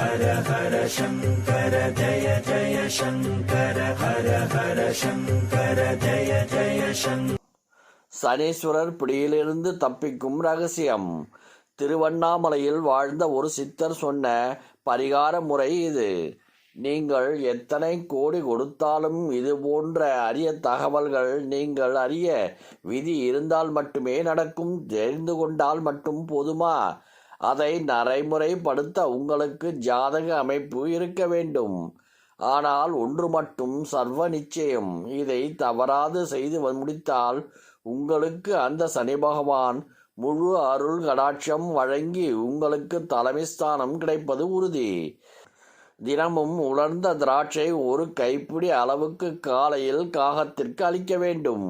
ஹர ஹர சங்கர ஜய ஜய சங்கர ஹர ஹர சங்கர ஜய ஜய சங்கர சனீஸ்வரர் பிடியிலிருந்து தப்பிக்கும் ரகசியம். திருவண்ணாமலையில் வாழ்ந்த ஒரு சித்தர் சொன்ன பரிகார முறை இது. நீங்கள் எத்தனை கோடி கொடுத்தாலும் இது போன்ற அரிய தகவல்கள் நீங்கள் அறிய விதி இருந்தால் மட்டுமே நடக்கும் தெரிந்து கொண்டால் மட்டும் போதுமா? அதை நடைமுறைப்படுத்த உங்களுக்கு ஜாதக அமைப்பு இருக்க வேண்டும். ஆனால் ஒன்று மட்டும் சர்வ நிச்சயம். இதை தவறாது செய்து முடித்தால் உங்களுக்கு அந்த சனி பகவான் முழு அருள் கடாட்சம் வழங்கி உங்களுக்கு தலைமை ஸ்தானம் கிடைப்பது உறுதி. தினமும் உலர்ந்த திராட்சை ஒரு கைப்பிடி அளவுக்கு காலையில் காகத்திற்கு அளிக்க வேண்டும்.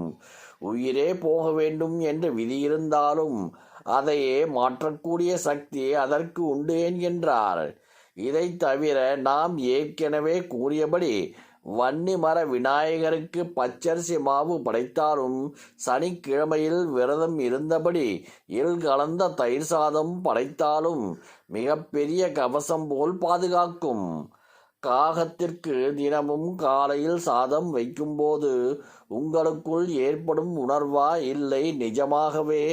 உயிரே போக வேண்டும் என்று விதி இருந்தாலும் அதையே மாற்றக்கூடிய சக்தி அதற்கு உண்டு என்கின்றார் இதை தவிர நாம் ஏற்கனவே கூறியபடி வன்னி மர விநாயகருக்கு பச்சரிசி மாவு படைத்தாலும் சனிக்கிழமையில் விரதம் இருந்தபடி இல் கலந்த தயிர் சாதம் படைத்தாலும் மிகப்பெரிய கவசம் போல் பாதுகாக்கும். காகத்திற்கு தினமும் காலையில் சாதம் வைக்கும்போது உங்களுக்குள் ஏற்படும் உணர்வா? இல்லை நிஜமாகவே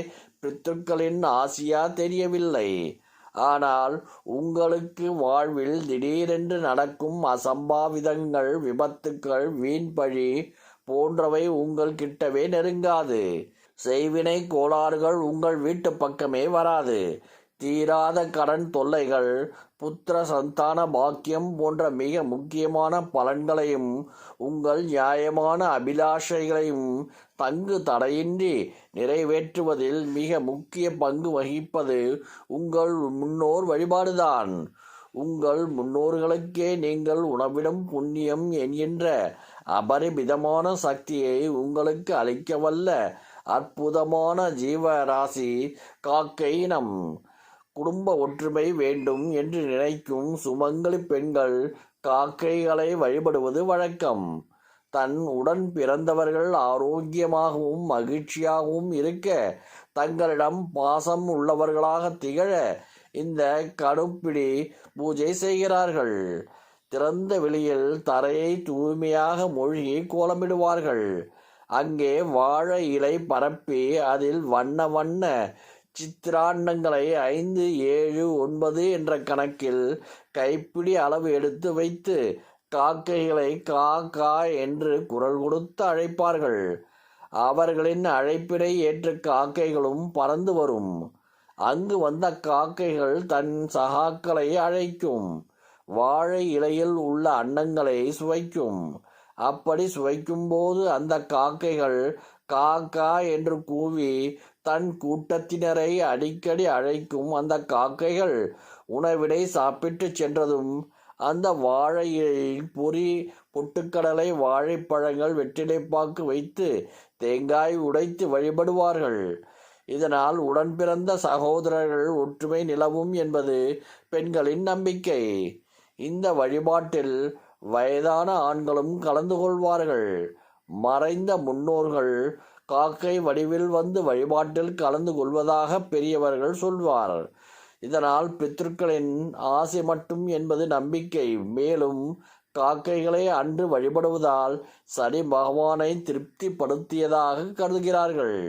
பித்ருக்களின் ஆசியா தெரியவில்லை. ஆனால் உங்களுக்கு வாழ்வில் திடீரென்று நடக்கும் அசம்பாவிதங்கள் விபத்துக்கள் வீண்பழி போன்றவை உங்கள் கிட்டவே நெருங்காது. செய்வினை கோளாறுகள் உங்கள் வீட்டு பக்கமே வராது. தீராத கடன் தொல்லைகள் புத்திர சந்தான பாக்கியம் போன்ற மிக முக்கியமான பலன்களையும் உங்கள் நியாயமான அபிலாஷைகளையும் தங்கு தடையின்றி நிறைவேற்றுவதில் மிக முக்கிய பங்கு வகிப்பது உங்கள் முன்னோர் வழிபாடுதான். உங்கள் முன்னோர்களுக்கே நீங்கள் உணவிடும் புண்ணியம் என்கின்ற அபரிமிதமான சக்தியை உங்களுக்கு அளிக்கவல்ல அற்புதமான ஜீவராசி காக்கை இனம் குடும்ப ஒற்றுமை வேண்டும் என்று நினைக்கும் சுமங்கலி பெண்கள் காக்கைகளை வழிபடுவது வழக்கம். தன் உடன் பிறந்தவர்கள் ஆரோக்கியமாகவும் மகிழ்ச்சியாகவும் இருக்க தங்களிடம் பாசம் உள்ளவர்களாக திகழ இந்த கடுப்பிடி பூஜை செய்கிறார்கள். திறந்த வெளியில் தரையை தூய்மையாக மூழ்கி கோலமிடுவார்கள். அங்கே வாழை இலை பரப்பி அதில் வண்ண வண்ண சித்திராண்டங்களை ஐந்து ஏழு ஒன்பது என்ற கணக்கில் கைப்பிடி அளவு எடுத்து வைத்து காக்கைகளை கா கா என்று குரல் கொடுத்து அழைப்பார்கள். அவர்களின் அழைப்பினை ஏற்ற காக்கைகளும் பறந்து வரும். அங்கு வந்த காக்கைகள் தன் சகாக்களை அழைக்கும். வாழை இலையில் உள்ள அன்னங்களை சுவைக்கும். அப்படி சுவைக்கும்போது அந்த காக்கைகள் கா கா என்று கூவி தன் கூட்டத்தினரை அடிக்கடி அழைக்கும் அந்த காக்கைகள் உணவினை சாப்பிட்டு சென்றதும் அந்த வாழையில் பொறி பொட்டுக்கடலை வாழைப்பழங்கள் வெற்றிலைப்பாக்கு வைத்து தேங்காய் உடைத்து வழிபடுவார்கள். இதனால் உடன் பிறந்த சகோதரர்கள் ஒற்றுமை நிலவும் என்பது பெண்களின் நம்பிக்கை. இந்த வழிபாட்டில் வயதான ஆண்களும் கலந்து கொள்வார்கள். மறைந்த முன்னோர்கள் காக்கை வடிவில் வந்து வழிபாட்டில் கலந்து கொள்வதாக பெரியவர்கள் சொல்வார் இதனால் பித்ருக்களின் ஆசை மட்டும் என்பது நம்பிக்கை. மேலும் காக்கைகளை அன்று வழிபடுவதால் சனி பகவானை திருப்திப்படுத்தியதாக கருதுகிறார்கள்.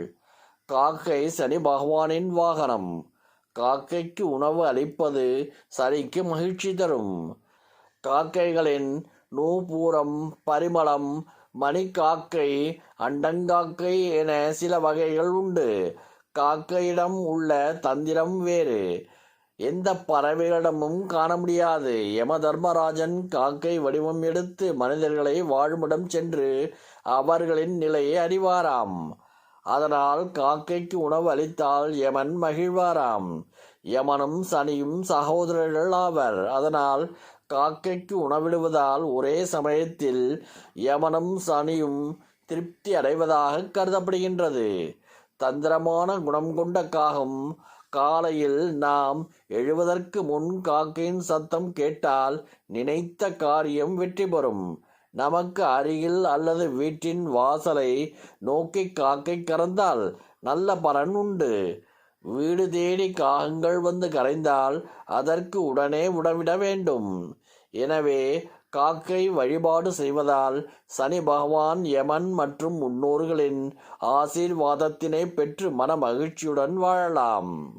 காக்கை சனி பகவானின் வாகனம். காக்கைக்கு உணவு அளிப்பது சனிக்கு மகிழ்ச்சி தரும். காக்கைகளின் நூபூரம் பரிமளம் மணிக்காக்கை அண்டங்காக்கை என சில வகைகள் உண்டு. காக்கையிடம் உள்ள தந்திரம் வேறு. எந்த பறவைகளிடமும் காண முடியாது. யம தர்மராஜன் காக்கை வடிவம் எடுத்து மனிதர்களை வாழுமிடம் சென்று அவர்களின் நிலையை அறிவாராம். அதனால் காக்கைக்கு உணவு அளித்தால் யமன் மகிழ்வாராம். யமனும் சனியும் சகோதரர்கள் ஆவர். அதனால் காக்கைக்கு உணவிடுவதால் ஒரே சமயத்தில் யமனும் சனியும் திருப்தி அடைவதாக கருதப்படுகின்றது. தந்திரமான குணம் கொண்ட காகம் காலையில் நாம் எழுவதற்கு முன் காக்கையின் சத்தம் கேட்டால் நினைத்த காரியம் வெற்றி பெறும். நமக்கு அருகில் அல்லது வீட்டின் வாசலை நோக்கி காக்கை கறந்தால் நல்ல பலன் உண்டு. வீடு தேடி காகங்கள் வந்து கரைந்தால் அதற்கு உடனே உடவிட வேண்டும். எனவே காக்கை வழிபாடு செய்வதால் சனி பகவான் யமன் மற்றும் முன்னோர்களின் ஆசீர்வாதத்தினை பெற்று மன மகிழ்ச்சியுடன் வாழலாம்.